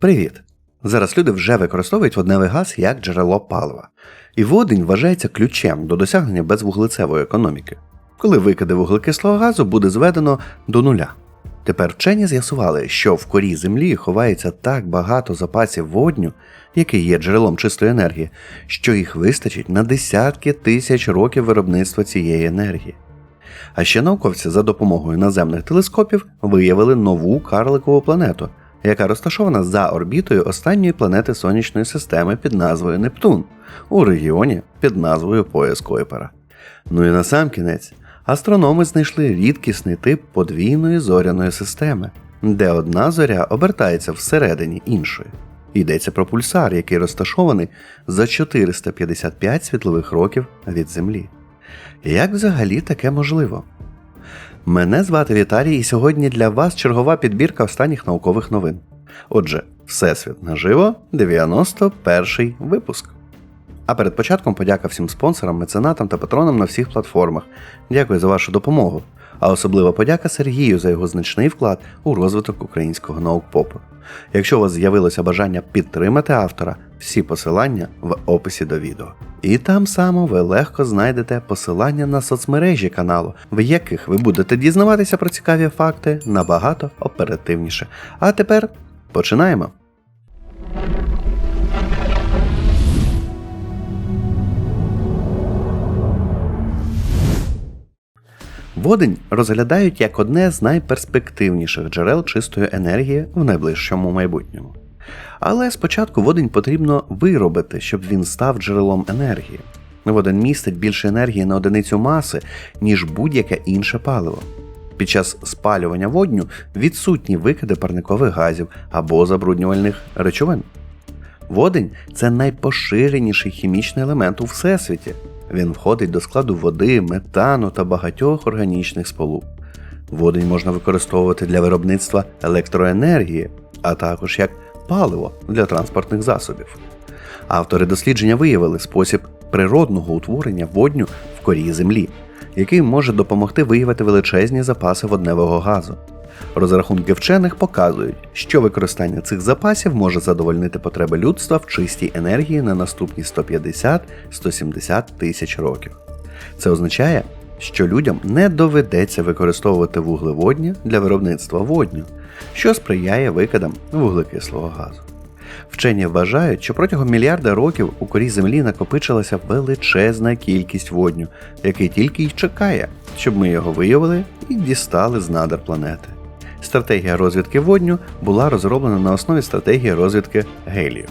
Привіт! Зараз люди вже використовують водневий газ як джерело палива. І водень вважається ключем до досягнення безвуглецевої економіки, коли викиди вуглекислого газу буде зведено до нуля. Тепер вчені з'ясували, що в корі землі ховається так багато запасів водню, який є джерелом чистої енергії, що їх вистачить на десятки тисяч років виробництва цієї енергії. А ще науковці за допомогою наземних телескопів виявили нову карликову планету, яка розташована за орбітою останньої планети сонячної системи під назвою Нептун у регіоні під назвою Пояс Койпера. Ну і на сам кінець, астрономи знайшли рідкісний тип подвійної зоряної системи, де одна зоря обертається всередині іншої. Йдеться про пульсар, який розташований за 455 світлових років від Землі. Як взагалі таке можливо? Мене звати Віталій, і сьогодні для вас чергова підбірка останніх наукових новин. Отже, Всесвіт наживо, 91 випуск. А перед початком подяка всім спонсорам, меценатам та патронам на всіх платформах. Дякую за вашу допомогу. А особлива подяка Сергію за його значний вклад у розвиток українського наукпопу. Якщо у вас з'явилося бажання підтримати автора, всі посилання в описі до відео. І там само ви легко знайдете посилання на соцмережі каналу, в яких ви будете дізнаватися про цікаві факти набагато оперативніше. А тепер починаємо. Водень розглядають як одне з найперспективніших джерел чистої енергії в найближчому майбутньому. Але спочатку водень потрібно виробити, щоб він став джерелом енергії. Водень містить більше енергії на одиницю маси, ніж будь-яке інше паливо. Під час спалювання водню відсутні викиди парникових газів або забруднювальних речовин. Водень це найпоширеніший хімічний елемент у всесвіті. Він входить до складу води, метану та багатьох органічних сполук. Водень можна використовувати для виробництва електроенергії, а також як паливо для транспортних засобів. Автори дослідження виявили спосіб природного утворення водню в корі землі, який може допомогти виявити величезні запаси водневого газу. Розрахунки вчених показують, що використання цих запасів може задовольнити потреби людства в чистій енергії на наступні 150-170 тисяч років. Це означає, що людям не доведеться використовувати вуглеводні для виробництва водню, що сприяє викидам вуглекислого газу. Вчені вважають, що протягом мільярда років у корі Землі накопичилася величезна кількість водню, який тільки й чекає, щоб ми його виявили і дістали з надр планети. Стратегія розвідки водню була розроблена на основі стратегії розвідки гелію.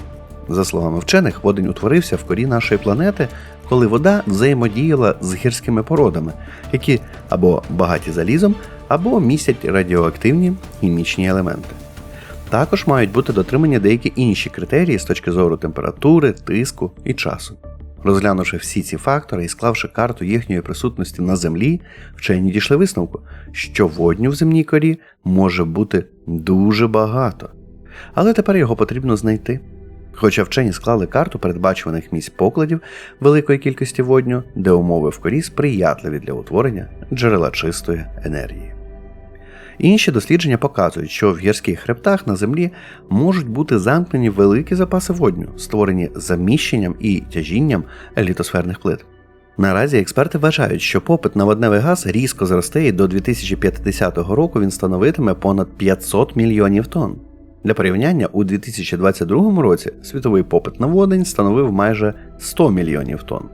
За словами вчених, водень утворився в корі нашої планети, коли вода взаємодіяла з гірськими породами, які або багаті залізом, або містять радіоактивні хімічні елементи. Також мають бути дотримані деякі інші критерії з точки зору температури, тиску і часу. Розглянувши всі ці фактори і склавши карту їхньої присутності на землі, вчені дійшли висновку, що водню в земній корі може бути дуже багато. Але тепер його потрібно знайти. Хоча вчені склали карту передбачуваних місць покладів великої кількості водню, де умови в корі сприятливі для утворення джерела чистої енергії. Інші дослідження показують, що в гірських хребтах на землі можуть бути замкнені великі запаси водню, створені заміщенням і тяжінням літосферних плит. Наразі експерти вважають, що попит на водневий газ різко зросте і до 2050 року він становитиме понад 500 мільйонів тонн. Для порівняння, у 2022 році світовий попит на водень становив майже 100 мільйонів тонн.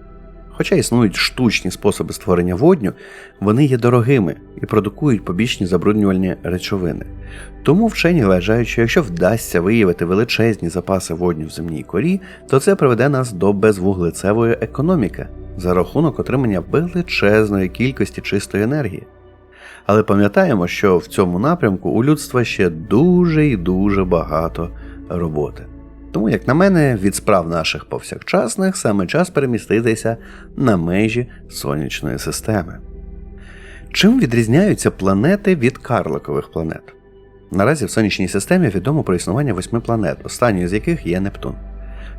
Хоча існують штучні способи створення водню, вони є дорогими і продукують побічні забруднювальні речовини. Тому вчені вважають, що якщо вдасться виявити величезні запаси водню в земній корі, то це приведе нас до безвуглецевої економіки за рахунок отримання величезної кількості чистої енергії. Але пам'ятаємо, що в цьому напрямку у людства ще дуже і дуже багато роботи. Тому, як на мене, від справ наших повсякчасних саме час переміститися на межі сонячної системи. Чим відрізняються планети від карликових планет? Наразі в сонячній системі відомо про існування восьми планет, останньою з яких є Нептун.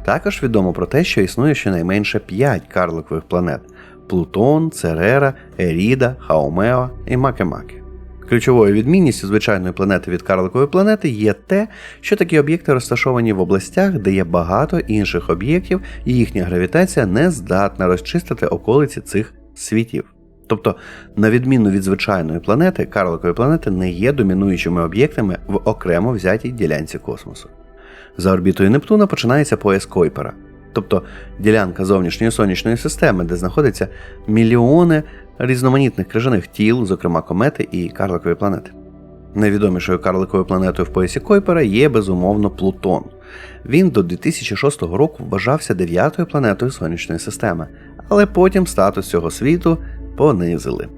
Також відомо про те, що існує щонайменше 5 карликових планет: Плутон, Церера, Еріда, Хаомео і Макемаки. Ключовою відмінністю звичайної планети від карликової планети є те, що такі об'єкти розташовані в областях, де є багато інших об'єктів, і їхня гравітація не здатна розчистити околиці цих світів. Тобто, на відміну від звичайної планети, карликові планети не є домінуючими об'єктами в окремо взятій ділянці космосу. За орбітою Нептуна починається пояс Койпера, тобто ділянка зовнішньої сонячної системи, де знаходяться мільйони різноманітних крижаних тіл, зокрема комети і карликові планети. Найвідомішою карликовою планетою в поясі Койпера є безумовно Плутон. Він до 2006 року вважався дев'ятою планетою сонячної системи, але потім статус цього світу понизили.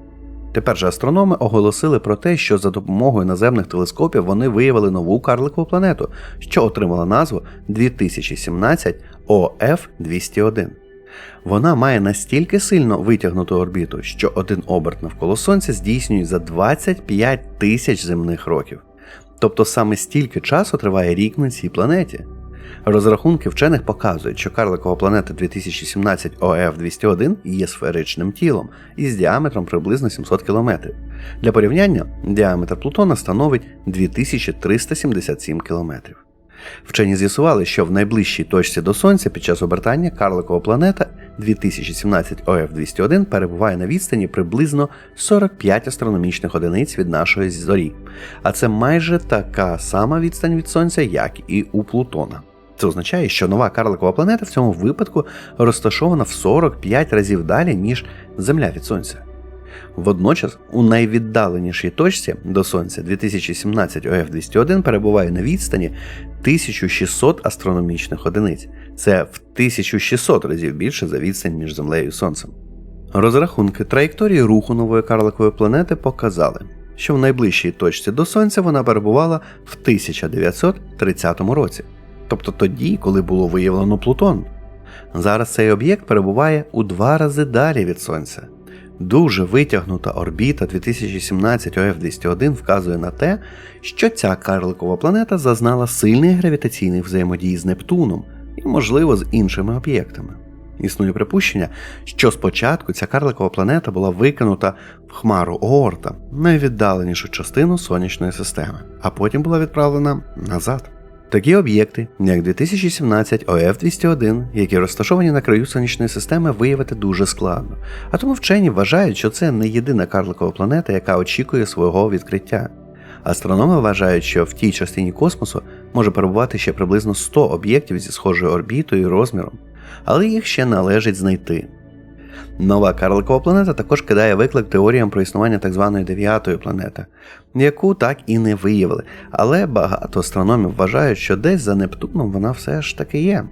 Тепер же астрономи оголосили про те, що за допомогою наземних телескопів вони виявили нову карликову планету, що отримала назву 2017 ОФ 201. Вона має настільки сильно витягнуту орбіту, що один оберт навколо Сонця здійснює за 25 тисяч земних років. Тобто саме стільки часу триває рік на цій планеті. Розрахунки вчених показують, що карликова планета 2017 ОФ 201 є сферичним тілом із діаметром приблизно 700 км. Для порівняння, діаметр Плутона становить 2377 км. Вчені з'ясували, що в найближчій точці до Сонця під час обертання карликова планета 2017 ОФ 201 перебуває на відстані приблизно 45 астрономічних одиниць від нашої зорі, а це майже така сама відстань від Сонця, як і у Плутона. Це означає, що нова карликова планета в цьому випадку розташована в 45 разів далі, ніж Земля від Сонця. Водночас, у найвіддаленішій точці до Сонця 2017 ОФ 201 перебуває на відстані 1600 астрономічних одиниць. Це в 1600 разів більше за відстань між Землею і Сонцем. Розрахунки траєкторії руху нової карликової планети показали, що в найближчій точці до Сонця вона перебувала в 1930 році, тобто тоді, коли було виявлено Плутон. Зараз цей об'єкт перебуває у два рази далі від Сонця. Дуже витягнута орбіта 2017 ОФ 201 вказує на те, що ця карликова планета зазнала сильної гравітаційної взаємодії з Нептуном і, можливо, з іншими об'єктами. Існує припущення, що спочатку ця карликова планета була викинута в хмару Оорта, найвіддаленішу частину сонячної системи, а потім була відправлена назад. Такі об'єкти, як 2017 ОФ 201, які розташовані на краю сонячної системи, виявити дуже складно. А тому вчені вважають, що це не єдина карликова планета, яка очікує свого відкриття. Астрономи вважають, що в тій частині космосу може перебувати ще приблизно 100 об'єктів зі схожою орбітою і розміром, але їх ще належить знайти. Нова карликова планета також кидає виклик теоріям про існування так званої дев'ятої планети, яку так і не виявили, але багато астрономів вважають, що десь за Нептуном вона все ж таки є.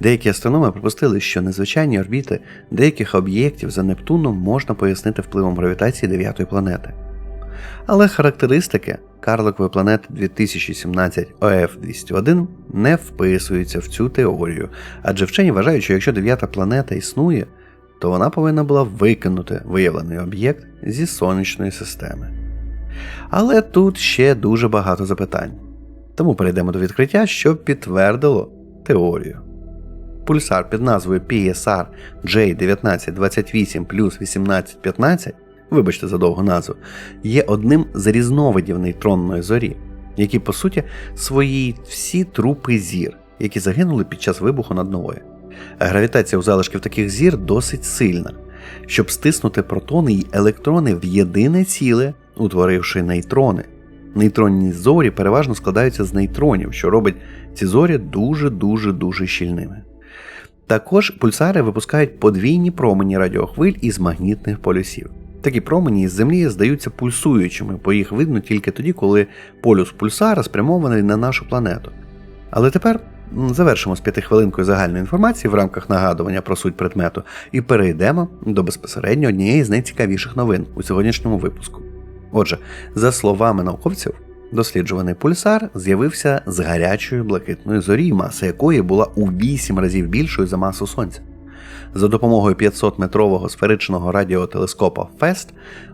Деякі астрономи припустили, що незвичайні орбіти деяких об'єктів за Нептуном можна пояснити впливом гравітації дев'ятої планети. Але характеристики карликової планети 2017 ОФ 201 не вписуються в цю теорію, адже вчені вважають, що якщо дев'ята планета існує, то вона повинна була викинути виявлений об'єкт зі сонячної системи. Але тут ще дуже багато запитань. Тому перейдемо до відкриття, що підтвердило теорію. Пульсар під назвою PSR J1928 плюс 1815, вибачте за довгу назву, є одним з різновидів нейтронної зорі, які, по суті, свої всі трупи зір, які загинули під час вибуху над новою. Гравітація у залишків таких зір досить сильна, щоб стиснути протони й електрони в єдине ціле, утворивши нейтрони. Нейтронні зорі переважно складаються з нейтронів, що робить ці зорі дуже-дуже дуже щільними. Також пульсари випускають подвійні промені радіохвиль із магнітних полюсів. Такі промені із Землі здаються пульсуючими, бо їх видно тільки тоді, коли полюс пульсара спрямований на нашу планету. Але тепер завершимо з п'ятихвилинкою загальної інформації в рамках нагадування про суть предмету і перейдемо до безпосередньо однієї з найцікавіших новин у сьогоднішньому випуску. Отже, за словами науковців, досліджуваний пульсар з'явився з гарячої блакитної зорі, маса якої була у 8 разів більшою за масу Сонця. За допомогою 500-метрового сферичного радіотелескопа FEST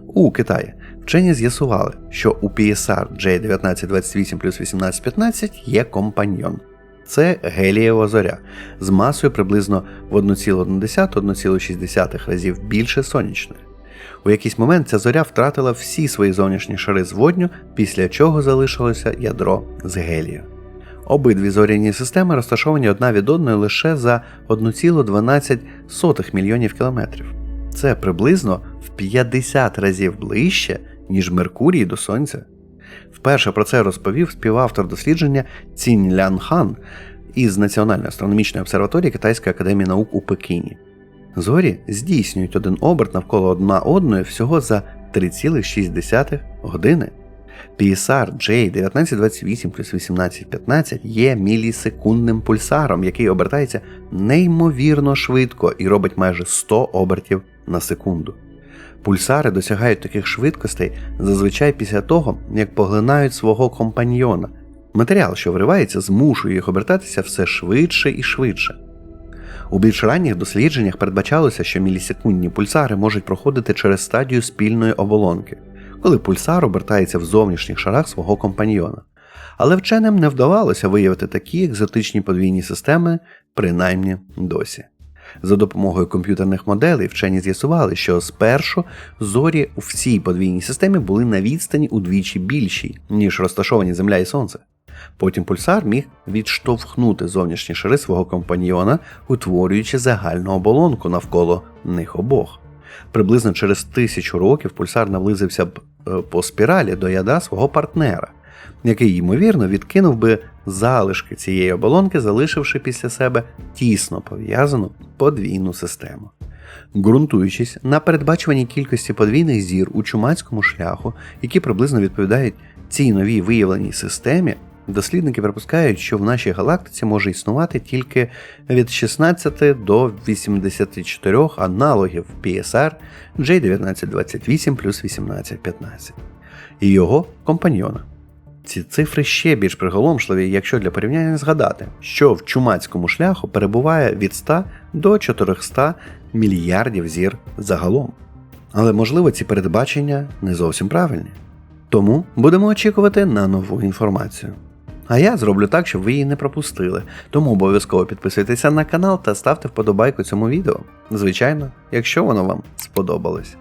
у Китаї вчені з'ясували, що у PSR J1928 плюс 1815 є компаньйон. Це гелієва зоря з масою приблизно в 1,1-1,6 разів більше сонячної. У якийсь момент ця зоря втратила всі свої зовнішні шари з водню, після чого залишилося ядро з гелію. Обидві зоряні системи розташовані одна від одної лише за 1,12 мільйонів кілометрів. Це приблизно в 50 разів ближче, ніж Меркурій до Сонця. Вперше про це розповів співавтор дослідження Цінь Лян Хан із Національної астрономічної обсерваторії Китайської академії наук у Пекіні. Зорі здійснюють один оберт навколо одна одної всього за 3,6 години. PSR J1928 плюс 1815 є мілісекундним пульсаром, який обертається неймовірно швидко і робить майже 100 обертів на секунду. Пульсари досягають таких швидкостей зазвичай після того, як поглинають свого компаньйона. Матеріал, що виривається, змушує їх обертатися все швидше і швидше. У більш ранніх дослідженнях передбачалося, що мілісекундні пульсари можуть проходити через стадію спільної оболонки, коли пульсар обертається в зовнішніх шарах свого компаньйона. Але вченим не вдавалося виявити такі екзотичні подвійні системи, принаймні досі. За допомогою комп'ютерних моделей вчені з'ясували, що спершу зорі у всій подвійній системі були на відстані удвічі більшій, ніж розташовані Земля і Сонце. Потім пульсар міг відштовхнути зовнішні шари свого компаньйона, утворюючи загальну оболонку навколо них обох. Приблизно через тисячу років пульсар наблизився б е, по спіралі до ядра свого партнера, який, ймовірно, відкинув би залишки цієї оболонки, залишивши після себе тісно пов'язану подвійну систему. Ґрунтуючись на передбачуваній кількості подвійних зір у чумацькому шляху, які приблизно відповідають цій новій виявленій системі, дослідники припускають, що в нашій галактиці може існувати тільки від 16 до 84 аналогів PSR J1928 плюс 1815 і його компаньйона. Ці цифри ще більш приголомшливі, якщо для порівняння згадати, що в чумацькому шляху перебуває від 100 до 400 мільярдів зір загалом. Але можливо ці передбачення не зовсім правильні. Тому будемо очікувати на нову інформацію. А я зроблю так, щоб ви її не пропустили. Тому обов'язково підписуйтеся на канал та ставте вподобайку цьому відео. Звичайно, якщо воно вам сподобалось.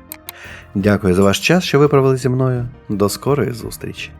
Дякую за ваш час, що ви провели зі мною. До скорої зустрічі!